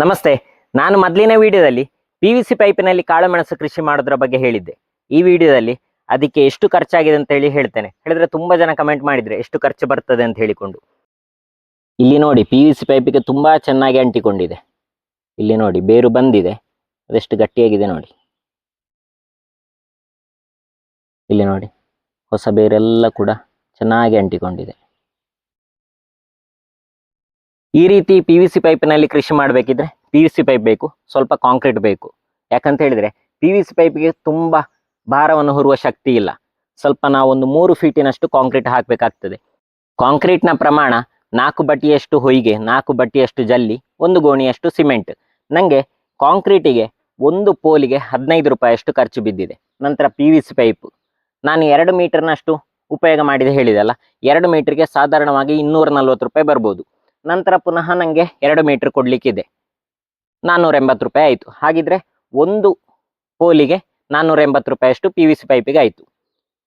ನಮಸ್ತೆ, ನಾನು ಮೊದಲಿನ ವಿಡಿಯೋದಲ್ಲಿ ಪಿ ವಿ ಸಿ ಪೈಪಿನಲ್ಲಿ ಕಾಳುಮೆಣಸು ಕೃಷಿ ಮಾಡೋದ್ರ ಬಗ್ಗೆ ಹೇಳಿದ್ದೆ. ಈ ವಿಡಿಯೋದಲ್ಲಿ ಅದಕ್ಕೆ ಎಷ್ಟು ಖರ್ಚಾಗಿದೆ ಅಂತ ಹೇಳಿ ಹೇಳ್ತೇನೆ. ಹೇಳಿದ್ರೆ ತುಂಬಾ ಜನ ಕಮೆಂಟ್ ಮಾಡಿದರೆ ಎಷ್ಟು ಖರ್ಚು ಬರ್ತದೆ ಅಂತ ಹೇಳಿಕೊಂಡು. ಇಲ್ಲಿ ನೋಡಿ ಪಿ ವಿ ಸಿ ಪೈಪಿಗೆ ತುಂಬಾ ಚೆನ್ನಾಗಿ ಅಂಟಿಕೊಂಡಿದೆ. ಇಲ್ಲಿ ನೋಡಿ, ಬೇರು ಬಂದಿದೆ. ಅದೆಷ್ಟು ಗಟ್ಟಿಯಾಗಿದೆ ನೋಡಿ. ಇಲ್ಲಿ ನೋಡಿ, ಹೊಸ ಬೇರೆಲ್ಲ ಕೂಡ ಚೆನ್ನಾಗಿ ಅಂಟಿಕೊಂಡಿದೆ. ಈ ರೀತಿ ಪಿ ವಿ ಸಿ ಪೈಪಿನಲ್ಲಿ ಕೃಷಿ ಮಾಡಬೇಕಿದ್ರೆ ಪಿ ವಿ ಸಿ ಪೈಪ್ ಬೇಕು, ಸ್ವಲ್ಪ ಕಾಂಕ್ರೀಟ್ ಬೇಕು. ಯಾಕಂತ ಹೇಳಿದ್ರೆ ಪಿ ವಿ ಸಿ ಪೈಪಿಗೆ ತುಂಬಾ ಭಾರವನ್ನು ಹೊರುವ ಶಕ್ತಿ ಇಲ್ಲ. ಸ್ವಲ್ಪ ನಾವೊಂದು ಮೂರು ಫೀಟಿನಷ್ಟು ಕಾಂಕ್ರೀಟ್ ಹಾಕಬೇಕಾಗ್ತದೆ. ಕಾಂಕ್ರೀಟ್ನ ಪ್ರಮಾಣ ನಾಲ್ಕು ಬಟ್ಟಿಯಷ್ಟು ಹೊಯ್ಗೆ, ನಾಲ್ಕು ಬಟ್ಟಿಯಷ್ಟು ಜಲ್ಲಿ, ಒಂದು ಗೋಣಿಯಷ್ಟು ಸಿಮೆಂಟ್ ನನಗೆ ಕಾಂಕ್ರೀಟಿಗೆ ಒಂದು ಪೋಲಿಗೆ ಹದಿನೈದು ರೂಪಾಯಿಯಷ್ಟು ಖರ್ಚು ಬಿದ್ದಿದೆ. ನಂತರ ಪಿ ವಿ ಸಿ ಪೈಪ್ ನಾನು ಎರಡು ಮೀಟರ್ನಷ್ಟು ಉಪಯೋಗ ಮಾಡಿದೆ ಹೇಳಿದೆ ಅಲ್ಲ? ಎರಡು ಮೀಟರ್ಗೆ ಸಾಧಾರಣವಾಗಿ ಇನ್ನೂರ ನಲ್ವತ್ತು ರೂಪಾಯಿ ಬರ್ಬೋದು. ನಂತರ ಪುನಃ ನನಗೆ ಎರಡು ಮೀಟ್ರ್ ಕೊಡಲಿಕ್ಕಿದೆ. ನಾನ್ನೂರ ಎಂಬತ್ತು ರೂಪಾಯಿ ಆಯಿತು. ಹಾಗಿದ್ರೆ ಒಂದು ಪೋಲಿಗೆ ನಾನ್ನೂರ ಎಂಬತ್ತು ರೂಪಾಯಿಯಷ್ಟು ಪಿ ವಿ ಸಿ ಪೈಪಿಗೆ ಆಯಿತು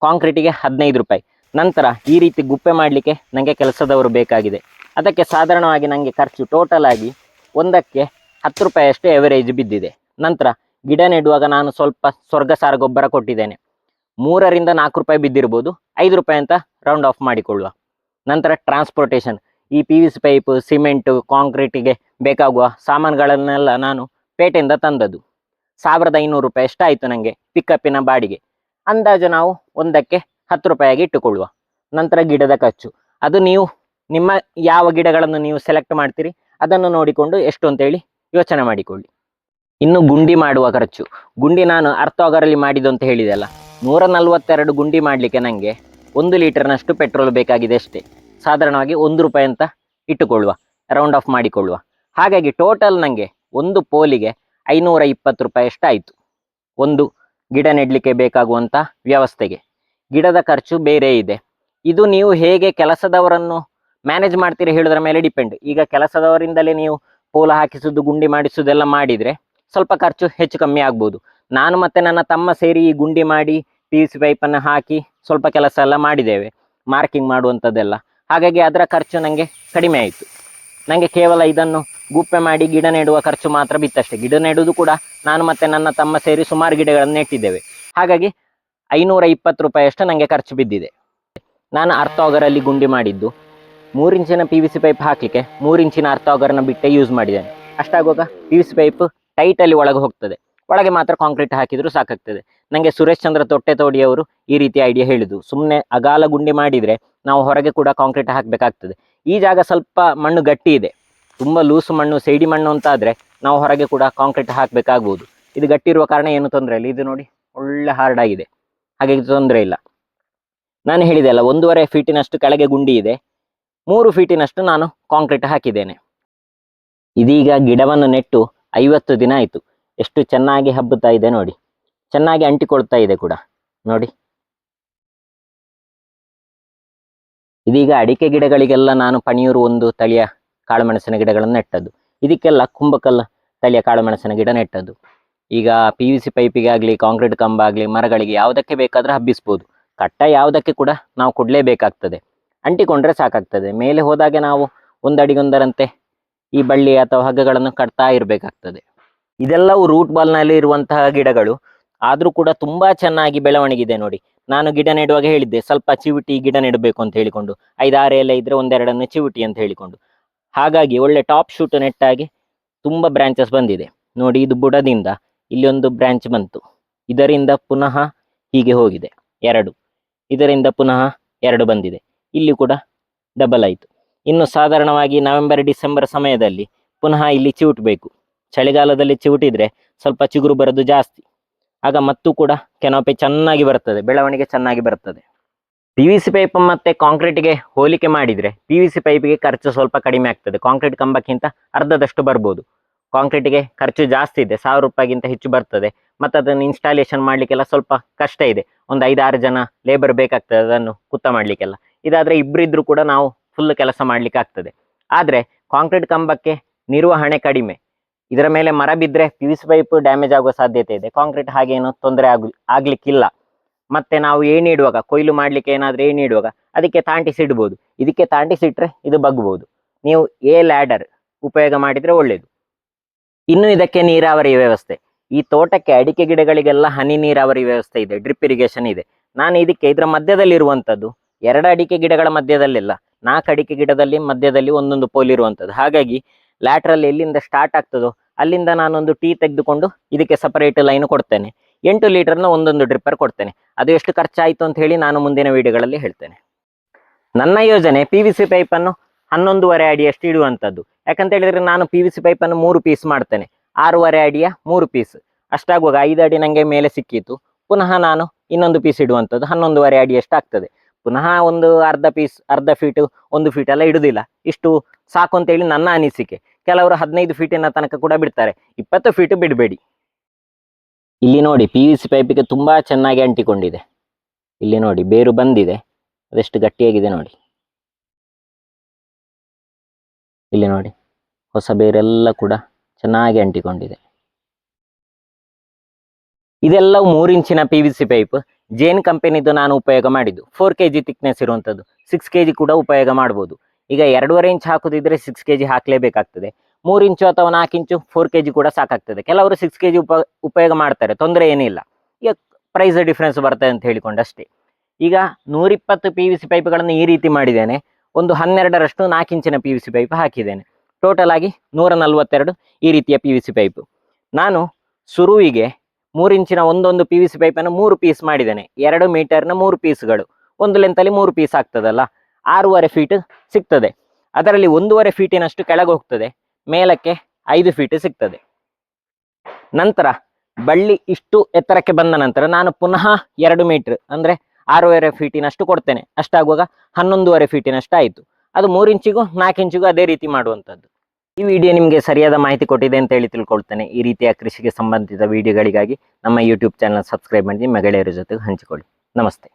ಕಾಂಕ್ರೀಟಿಗೆ ಹದಿನೈದು ರೂಪಾಯಿ. ನಂತರ ಈ ರೀತಿ ಗುಪ್ಪೆ ಮಾಡಲಿಕ್ಕೆ ನನಗೆ ಕೆಲಸದವರು ಬೇಕಾಗಿದೆ. ಅದಕ್ಕೆ ಸಾಧಾರಣವಾಗಿ ನನಗೆ ಖರ್ಚು ಟೋಟಲ್ ಆಗಿ ಒಂದಕ್ಕೆ ಹತ್ತು ರೂಪಾಯಿಯಷ್ಟು ಎವರೇಜ್ ಬಿದ್ದಿದೆ. ನಂತರ ಗಿಡ ನೆಡುವಾಗ ನಾನು ಸ್ವಲ್ಪ ಸ್ವರ್ಗಸಾರ ಗೊಬ್ಬರ ಕೊಟ್ಟಿದ್ದೇನೆ. ಮೂರರಿಂದ ನಾಲ್ಕು ರೂಪಾಯಿ ಬಿದ್ದಿರ್ಬೋದು. ಐದು ರೂಪಾಯಿ ಅಂತ ರೌಂಡ್ ಆಫ್ ಮಾಡಿಕೊಳ್ಳುವ. ನಂತರ ಟ್ರಾನ್ಸ್ಪೋರ್ಟೇಷನ್ ಈ P V C pipe cement ಕಾಂಕ್ರೀಟಿಗೆ ಬೇಕಾಗುವ ಸಾಮಾನುಗಳನ್ನೆಲ್ಲ ನಾನು ಪೇಟೆಯಿಂದ ತಂದದ್ದು. ಸಾವಿರದ ಐನೂರು ರೂಪಾಯಿ ಎಷ್ಟಾಯಿತು ನನಗೆ ಪಿಕಪ್ಪಿನ ಬಾಡಿಗೆ. ಅಂದಾಜು ನಾವು ಒಂದಕ್ಕೆ ಹತ್ತು ರೂಪಾಯಿಯಾಗಿ ಇಟ್ಟುಕೊಳ್ಳುವ. ನಂತರ ಗಿಡದ ಖರ್ಚು. ಅದು ನೀವು, ನಿಮ್ಮ ಯಾವ ಗಿಡಗಳನ್ನು ನೀವು ಸೆಲೆಕ್ಟ್ ಮಾಡ್ತೀರಿ, ಅದನ್ನು ನೋಡಿಕೊಂಡು ಎಷ್ಟು ಅಂತೇಳಿ ಯೋಚನೆ ಮಾಡಿಕೊಳ್ಳಿ. ಇನ್ನು ಗುಂಡಿ ಮಾಡುವ ಖರ್ಚು. ಗುಂಡಿ ನಾನು ಅರ್ಥ ಆಗರಲ್ಲಿ ಮಾಡಿದ್ದು ಅಂತ ಹೇಳಿದೆ ಅಲ್ಲ. ನೂರ ನಲ್ವತ್ತೆರಡು ಗುಂಡಿ ಮಾಡಲಿಕ್ಕೆ ನನಗೆ ಒಂದು ಲೀಟರ್ನಷ್ಟು ಪೆಟ್ರೋಲ್ ಬೇಕಾಗಿದೆ ಅಷ್ಟೇ. ಸಾಧಾರಣವಾಗಿ ಒಂದು ರೂಪಾಯಿ ಅಂತ ಇಟ್ಟುಕೊಳ್ಳುವ ರೌಂಡ್ ಆಫ್ ಮಾಡಿಕೊಳ್ಳುವ. ಹಾಗಾಗಿ ಟೋಟಲ್ ನನಗೆ ಒಂದು ಪೋಲಿಗೆ ಐನೂರ ಇಪ್ಪತ್ತು ರೂಪಾಯಿ ಅಷ್ಟಾಯಿತು ಒಂದು, ಗಿಡ ನೆಡಲಿಕ್ಕೆ ಬೇಕಾಗುವಂಥ ವ್ಯವಸ್ಥೆಗೆ. ಗಿಡದ ಖರ್ಚು ಬೇರೆ ಇದೆ. ಇದು ನೀವು ಹೇಗೆ ಕೆಲಸದವರನ್ನು ಮ್ಯಾನೇಜ್ ಮಾಡ್ತೀರಿ ಹೇಳೋದ್ರ ಮೇಲೆ ಡಿಪೆಂಡ್ ಈಗ ಕೆಲಸದವರಿಂದಲೇ ನೀವು ಪೋಲ ಹಾಕಿಸೋದು, ಗುಂಡಿ ಮಾಡಿಸೋದೆಲ್ಲ ಮಾಡಿದರೆ ಸ್ವಲ್ಪ ಖರ್ಚು ಹೆಚ್ಚು ಕಮ್ಮಿ ಆಗ್ಬೋದು. ನಾನು ಮತ್ತು ನನ್ನ ತಮ್ಮ ಸೇರಿ ಈ ಗುಂಡಿ ಮಾಡಿ ಪಿ ಸಿ ಪೈಪನ್ನು ಹಾಕಿ ಸ್ವಲ್ಪ ಕೆಲಸ ಎಲ್ಲ ಮಾಡಿದ್ದೇವೆ. ಮಾರ್ಕಿಂಗ್ ಮಾಡುವಂಥದ್ದೆಲ್ಲ. ಹಾಗಾಗಿ ಅದರ ಖರ್ಚು ನನಗೆ ಕಡಿಮೆ ಆಯಿತು. ನನಗೆ ಕೇವಲ ಇದನ್ನು ಗುಪ್ಪೆ ಮಾಡಿ ಗಿಡ ನೆಡುವ ಖರ್ಚು ಮಾತ್ರ ಬಿತ್ತಷ್ಟೇ. ಗಿಡ ನೆಡುವುದು ಕೂಡ ನಾನು ಮತ್ತೆ ನನ್ನ ತಮ್ಮ ಸೇರಿ ಸುಮಾರು ಗಿಡಗಳನ್ನು ನೆಟ್ಟಿದ್ದೇವೆ. ಹಾಗಾಗಿ ಐನೂರ ಇಪ್ಪತ್ತು ರೂಪಾಯಿಯಷ್ಟು ನನಗೆ ಖರ್ಚು ಬಿದ್ದಿದೆ. ನಾನು ಅರ್ಥ ಆಗರಲ್ಲಿ ಗುಂಡಿ ಮಾಡಿದ್ದು. ಮೂರು ಇಂಚಿನ ಪಿ ವಿ ಸಿ ಪೈಪ್ ಹಾಕಲಿಕ್ಕೆ ಮೂರು ಇಂಚಿನ ಅರ್ಥ ಆಗರನ್ನ ಬಿಟ್ಟೆ ಯೂಸ್ ಮಾಡಿದ್ದೇನೆ. ಅಷ್ಟಾಗುವಾಗ ಪಿ ವಿ ಸಿ ಪೈಪ್ ಟೈಟಲ್ಲಿ ಒಳಗೆ ಹೋಗ್ತದೆ. ಒಳಗೆ ಮಾತ್ರ ಕಾಂಕ್ರೀಟ್ ಹಾಕಿದ್ರು ಸಾಕಾಗ್ತದೆ. ನನಗೆ ಸುರೇಶ್ ಚಂದ್ರ ತೊಟ್ಟೆ ತೋಡಿಯವರು ಈ ರೀತಿ ಐಡಿಯಾ ಹೇಳಿದ್ದು. ಸುಮ್ಮನೆ ಅಗಾಲ ಗುಂಡಿ ಮಾಡಿದ್ರೆ ನಾವು ಹೊರಗೆ ಕೂಡ ಕಾಂಕ್ರೀಟ್ ಹಾಕಬೇಕಾಗ್ತದೆ. ಈ ಜಾಗ ಸ್ವಲ್ಪ ಮಣ್ಣು ಗಟ್ಟಿ ಇದೆ. ತುಂಬ ಲೂಸು ಮಣ್ಣು, ಸೈಡಿ ಮಣ್ಣು ಅಂತ ಆದರೆ ನಾವು ಹೊರಗೆ ಕೂಡ ಕಾಂಕ್ರೀಟ್ ಹಾಕಬೇಕಾಗ್ಬೋದು. ಇದು ಗಟ್ಟಿ ಇರುವ ಕಾರಣ ಏನು ತೊಂದರೆ ಇಲ್ಲ. ಇದು ನೋಡಿ ಒಳ್ಳೆ ಹಾರ್ಡ್ ಆಗಿದೆ. ಹಾಗೆ ತೊಂದರೆ ಇಲ್ಲ. ನಾನು ಹೇಳಿದೆ ಅಲ್ಲ, ಒಂದೂವರೆ ಫೀಟಿನಷ್ಟು ಕೆಳಗೆ ಗುಂಡಿ ಇದೆ. ಮೂರು ಫೀಟಿನಷ್ಟು ನಾನು ಕಾಂಕ್ರೀಟ್ ಹಾಕಿದ್ದೇನೆ. ಇದೀಗ ಗಿಡವನ್ನು ನೆಟ್ಟು ಐವತ್ತು ದಿನ ಆಯಿತು. ಎಷ್ಟು ಚೆನ್ನಾಗಿ ಹಬ್ಬುತ್ತಾ ಇದೆ ನೋಡಿ. ಚೆನ್ನಾಗಿ ಅಂಟಿಕೊಳ್ತಾ ಇದೆ ಕೂಡ. ನೋಡಿ. ಇದೀಗ ಅಡಿಕೆ ಗಿಡಗಳಿಗೆಲ್ಲ ನಾನು ಪಣಿಯೂರು ಒಂದು ತಳಿಯ ಕಾಳುಮೆಣಸಿನ ಗಿಡಗಳನ್ನು ನೆಟ್ಟದ್ದು. ಇದಕ್ಕೆಲ್ಲ ಕುಂಬಕಲ್ಲ ತಳಿಯ ಕಾಳುಮೆಣಸಿನ ಗಿಡ ನೆಟ್ಟದ್ದು. ಈಗ ಪಿ ವಿ ಸಿ ಪೈಪಿಗಾಗಲಿ, ಕಾಂಕ್ರೀಟ್ ಕಂಬ ಆಗಲಿ ಮರಗಳಿಗೆ ಯಾವುದಕ್ಕೆ ಬೇಕಾದರೂ ಹಬ್ಬಿಸ್ಬೋದು. ಕಟ್ಟ ಯಾವುದಕ್ಕೆ ಕೂಡ ನಾವು ಕೊಡಲೇಬೇಕಾಗ್ತದೆ. ಅಂಟಿಕೊಂಡ್ರೆ ಸಾಕಾಗ್ತದೆ. ಮೇಲೆ ಹೋದಾಗೆ ನಾವು ಒಂದಡಿಗೊಂದರಂತೆ ಈ ಬಳ್ಳಿ ಅಥವಾ ಹಗ್ಗಗಳನ್ನು ಕಟ್ತಾ ಇರಬೇಕಾಗ್ತದೆ. ಇದೆಲ್ಲವೂ ರೂಟ್ ಬಾಲ್ನಲ್ಲಿ ಇರುವಂತಹ ಗಿಡಗಳು. ಆದರೂ ಕೂಡ ತುಂಬಾ ಚೆನ್ನಾಗಿ ಬೆಳವಣಿಗೆ ಇದೆ ನೋಡಿ. ನಾನು ಗಿಡ ನೆಡುವಾಗ ಹೇಳಿದ್ದೆ, ಸ್ವಲ್ಪ ಚಿವಿಟಿ ಗಿಡ ನೆಡಬೇಕು ಅಂತ ಹೇಳಿಕೊಂಡು. ಐದಾರು ಎಲ್ಲ ಇದ್ರೆ ಒಂದೆರಡನ್ನು ಚಿವಿಟಿ ಅಂತ ಹೇಳಿಕೊಂಡು. ಹಾಗಾಗಿ ಒಳ್ಳೆ ಟಾಪ್ ಶೂಟ್ ನೆಟ್ಟಾಗಿ ತುಂಬ ಬ್ರಾಂಚಸ್ ಬಂದಿದೆ. ನೋಡಿ ಇದು ಬುಡದಿಂದ ಇಲ್ಲಿ ಒಂದು ಬ್ರಾಂಚ್ ಬಂತು. ಇದರಿಂದ ಪುನಃ ಹೀಗೆ ಹೋಗಿದೆ. ಎರಡು. ಇದರಿಂದ ಪುನಃ ಎರಡು ಬಂದಿದೆ. ಇಲ್ಲಿ ಕೂಡ ಡಬಲ್ ಆಯಿತು. ಇನ್ನು ಸಾಧಾರಣವಾಗಿ ನವೆಂಬರ್ ಡಿಸೆಂಬರ್ ಸಮಯದಲ್ಲಿ ಪುನಃ ಇಲ್ಲಿ ಚಿವುಟಬೇಕು. ಚಳಿಗಾಲದಲ್ಲಿ ಚಿವುಟಿದ್ರೆ ಸ್ವಲ್ಪ ಚಿಗುರು ಬರೋದು ಜಾಸ್ತಿ. ಆಗ ಮತ್ತು ಕೂಡ ಕೆನೋಪಿ ಚೆನ್ನಾಗಿ ಬರ್ತದೆ, ಬೆಳವಣಿಗೆ ಚೆನ್ನಾಗಿ ಬರ್ತದೆ. ಪಿ ವಿ ಸಿ ಪೈಪ್ ಮತ್ತೆ ಕಾಂಕ್ರೀಟ್ಗೆ ಹೋಲಿಕೆ ಮಾಡಿದರೆ ಪಿ ವಿ ಸಿ ಪೈಪಿಗೆ ಖರ್ಚು ಸ್ವಲ್ಪ ಕಡಿಮೆ ಆಗ್ತದೆ. ಕಾಂಕ್ರೀಟ್ ಕಂಬಕ್ಕಿಂತ ಅರ್ಧದಷ್ಟು ಬರ್ಬೋದು. ಕಾಂಕ್ರೀಟಿಗೆ ಖರ್ಚು ಜಾಸ್ತಿ ಇದೆ, ಸಾವಿರ ರೂಪಾಯಿಗಿಂತ ಹೆಚ್ಚು ಬರ್ತದೆ. ಮತ್ತು ಅದನ್ನು ಇನ್ಸ್ಟಾಲೇಷನ್ ಮಾಡಲಿಕ್ಕೆಲ್ಲ ಸ್ವಲ್ಪ ಕಷ್ಟ ಇದೆ. ಒಂದು ಐದಾರು ಜನ ಲೇಬರ್ ಬೇಕಾಗ್ತದೆ ಅದನ್ನು ಕುತ್ತ ಮಾಡಲಿಕ್ಕೆಲ್ಲ. ಇದಾದರೆ ಇಬ್ಬರಿದ್ರೂ ಕೂಡ ನಾವು ಫುಲ್ ಕೆಲಸ ಮಾಡಲಿಕ್ಕೆ ಆಗ್ತದೆ ಆದರೆ ಕಾಂಕ್ರೀಟ್ ಕಂಬಕ್ಕೆ ನಿರ್ವಹಣೆ ಕಡಿಮೆ. ಇದರ ಮೇಲೆ ಮರ ಬಿದ್ದರೆ P V C pipe damage ಆಗುವ ಸಾಧ್ಯತೆ ಇದೆ. ಕಾಂಕ್ರೀಟ್ ಹಾಗೇನು ತೊಂದರೆ ಆಗ, ಆಗ್ಲಿಕ್ಕಿಲ್ಲ. ಮತ್ತೆ ನಾವು ಏಣಿ ಇಡುವಾಗ, ಕೊಯ್ಲು ಮಾಡ್ಲಿಕ್ಕೆ ಏನಾದರೂ ಏಣಿ ಇಡುವಾಗ, ಅದಕ್ಕೆ ತಾಂಟಿಸಿಡ್ಬೋದು. ಇದಕ್ಕೆ ತಾಂಟಿಸಿ ಇಟ್ಟರೆ ಇದು ಬಗ್ಬೋದು. ನೀವು ಎ ಲ್ಯಾಡರ್ ಉಪಯೋಗ ಮಾಡಿದರೆ ಒಳ್ಳೆಯದು ಇನ್ನು ಇದಕ್ಕೆ ನೀರಾವರಿ ವ್ಯವಸ್ಥೆ. ಈ ತೋಟಕ್ಕೆ ಅಡಿಕೆ ಗಿಡಗಳಿಗೆಲ್ಲ ಹನಿ ನೀರಾವರಿ ವ್ಯವಸ್ಥೆ ಇದೆ. ಡ್ರಿಪ್ ಇರಿಗೇಷನ್ ಇದೆ. ನಾನು ಇದಕ್ಕೆ ಇದರ ಮಧ್ಯದಲ್ಲಿರುವಂಥದ್ದು ಎರಡು ಅಡಿಕೆ ಗಿಡಗಳ ಮಧ್ಯದಲ್ಲಿಲ್ಲ. ನಾಲ್ಕು ಅಡಿಕೆ ಗಿಡದಲ್ಲಿ ಮಧ್ಯದಲ್ಲಿ ಒಂದೊಂದು ಪೋಲ್ ಇರುವಂಥದ್ದು ಹಾಗಾಗಿ ಲ್ಯಾಟ್ರಲ್ಲಿ ಎಲ್ಲಿಂದ ಸ್ಟಾರ್ಟ್ ಆಗ್ತದೋ ಅಲ್ಲಿಂದ ನಾನೊಂದು ಟೀ ತೆಗೆದುಕೊಂಡು ಇದಕ್ಕೆ ಸಪರೇಟ್ ಲೈನ್ ಕೊಡ್ತೇನೆ. ಎಂಟು ಲೀಟರ್ನ ಒಂದೊಂದು ಡ್ರಿಪ್ಪರ್ ಕೊಡ್ತೇನೆ. ಅದು ಎಷ್ಟು ಖರ್ಚಾಯಿತು ಅಂತ ಹೇಳಿ ನಾನು ಮುಂದಿನ ವಿಡಿಯೋಗಳಲ್ಲಿ ಹೇಳ್ತೇನೆ. ನನ್ನ ಯೋಜನೆ ಪಿ ವಿ ಸಿ ಪೈಪನ್ನು ಹನ್ನೊಂದುವರೆ ಅಡಿಯಷ್ಟು ಇಡುವಂಥದ್ದು. ಯಾಕಂತ ಹೇಳಿದರೆ ನಾನು ಪಿ ವಿ ಸಿ ಪೈಪನ್ನು ಮೂರು ಪೀಸ್ ಮಾಡ್ತೇನೆ. ಆರೂವರೆ ಅಡಿಯ ಮೂರು ಪೀಸ್ ಅಷ್ಟಾಗುವಾಗ ಐದು ಅಡಿ ನನಗೆ ಮೇಲೆ ಸಿಕ್ಕಿತು. ಪುನಃ ನಾನು ಇನ್ನೊಂದು ಪೀಸ್ ಇಡುವಂಥದ್ದು ಹನ್ನೊಂದುವರೆ ಅಡಿಯಷ್ಟು ಆಗ್ತದೆ. ಪುನಃ ಒಂದು ಅರ್ಧ ಪೀಸ್ ಅರ್ಧ ಫೀಟು ಒಂದು ಫೀಟ್ ಇಡುವುದಿಲ್ಲ ಇಷ್ಟು ಸಾಕು ಅಂತೇಳಿ ನನ್ನ ಅನಿಸಿಕೆ. ಕೆಲವರು ಹದಿನೈದು ಫೀಟಿನ ತನಕ ಕೂಡ ಬಿಡ್ತಾರೆ. ಇಪ್ಪತ್ತು ಫೀಟ್ ಬಿಡಬೇಡಿ. ಇಲ್ಲಿ ನೋಡಿ ಪಿ ವಿ ಸಿ ಪೈಪಿಗೆ ತುಂಬಾ ಚೆನ್ನಾಗಿ ಅಂಟಿಕೊಂಡಿದೆ. ಇಲ್ಲಿ ನೋಡಿ, ಬೇರು ಬಂದಿದೆ. ಅದೆಷ್ಟು ಗಟ್ಟಿಯಾಗಿದೆ ನೋಡಿ. ಇಲ್ಲಿ ನೋಡಿ, ಹೊಸ ಬೇರೆಲ್ಲ ಕೂಡ ಚೆನ್ನಾಗಿ ಅಂಟಿಕೊಂಡಿದೆ. ಇದೆಲ್ಲವೂ ಮೂರು ಇಂಚಿನ P V C pipe Jain ಕಂಪೆನಿದು ನಾನು ಉಪಯೋಗ ಮಾಡಿದ್ದು. ಫೋರ್ ಕೆ ಜಿ ತಿಕ್ನೆಸ್ ಇರುವಂಥದ್ದು. ಸಿಕ್ಸ್ ಕೆ ಜಿ ಕೂಡ ಉಪಯೋಗ ಮಾಡ್ಬೋದು. ಈಗ ಎರಡೂವರೆ ಇಂಚ್ ಹಾಕೋದಿದ್ರೆ ಸಿಕ್ಸ್ ಕೆ ಜಿ ಹಾಕಲೇಬೇಕಾಗ್ತದೆ. ಮೂರು ಇಂಚು ಅಥವಾ ನಾಲ್ಕು ಇಂಚು ಫೋರ್ ಕೆ ಜಿ ಕೂಡ ಸಾಕಾಗ್ತದೆ. ಕೆಲವರು ಸಿಕ್ಸ್ ಕೆ ಜಿ ಉಪ, ಉಪಯೋಗ ಮಾಡ್ತಾರೆ, ತೊಂದರೆ ಏನಿಲ್ಲ ಈಗ ಪ್ರೈಸ್ ಡಿಫ್ರೆನ್ಸ್ ಬರ್ತದೆ ಅಂತ ಹೇಳಿಕೊಂಡು ಅಷ್ಟೇ ಈಗ ನೂರಿಪ್ಪತ್ತು ಪಿ ವಿ ಸಿ ಪೈಪ್ಗಳನ್ನು ಈ ರೀತಿ ಮಾಡಿದ್ದೇನೆ. ಒಂದು ಹನ್ನೆರಡರಷ್ಟು ನಾಲ್ಕು ಇಂಚಿನ ಪಿ ವಿ ಸಿ ಪೈಪ್ ಹಾಕಿದ್ದೇನೆ. ಟೋಟಲ್ ಆಗಿ ನೂರ ನಲ್ವತ್ತೆರಡು ಈ ರೀತಿಯ ಪಿ ವಿ ಸಿ ಪೈಪ್ ನಾನು ಸುರುವಿಗೆ ಮೂರು ಇಂಚಿನ ಒಂದೊಂದು ಪಿ ವಿ ಸಿ ಪೈಪನ್ನು ಮೂರು ಪೀಸ್ ಮಾಡಿದ್ದೇನೆ. ಎರಡು ಮೀಟರ್ನ ಮೂರು ಪೀಸ್ಗಳು ಒಂದು ಲೆಂತಲ್ಲಿ ಮೂರು ಪೀಸ್ ಆಗ್ತದಲ್ಲ? ಆರೂವರೆ ಫೀಟ್ ಸಿಗ್ತದೆ. ಅದರಲ್ಲಿ ಒಂದೂವರೆ ಫೀಟಿನಷ್ಟು ಕೆಳಗೆ ಹೋಗ್ತದೆ. ಮೇಲಕ್ಕೆ ಐದು ಫೀಟ್ ಸಿಗ್ತದೆ. ನಂತರ ಬಳ್ಳಿ ಇಷ್ಟು ಎತ್ತರಕ್ಕೆ ಬಂದ ನಂತರ ನಾನು ಪುನಃ ಎರಡು ಮೀಟರ್ ಅಂದ್ರೆ ಆರೂವರೆ ಫೀಟಿನಷ್ಟು ಕೊಡ್ತೇನೆ. ಅಷ್ಟಾಗುವಾಗ ಹನ್ನೊಂದೂವರೆ ಫೀಟಿನಷ್ಟು ಆಯಿತು. ಅದು ಮೂರು ಇಂಚಿಗೂ ನಾಲ್ಕು ಇಂಚಿಗೂ ಅದೇ ರೀತಿ ಮಾಡುವಂಥದ್ದು. ಈ ವಿಡಿಯೋ ನಿಮಗೆ ಸರಿಯಾದ ಮಾಹಿತಿ ಕೊಟ್ಟಿದೆ ಅಂತ ಹೇಳಿ ತಿಳ್ಕೊಳ್ತೇನೆ. ಈ ರೀತಿಯ ಕೃಷಿಗೆ ಸಂಬಂಧಿತ ವಿಡಿಯೋಗಳಿಗಾಗಿ ನಮ್ಮ ಯೂಟ್ಯೂಬ್ ಚಾನಲ್ ಸಬ್ಸ್ಕ್ರೈಬ್ ಮಾಡಿ ಮಹಿಳೆಯರ ಜೊತೆಗೆ ಹಂಚಿಕೊಳ್ಳಿ. ನಮಸ್ತೆ.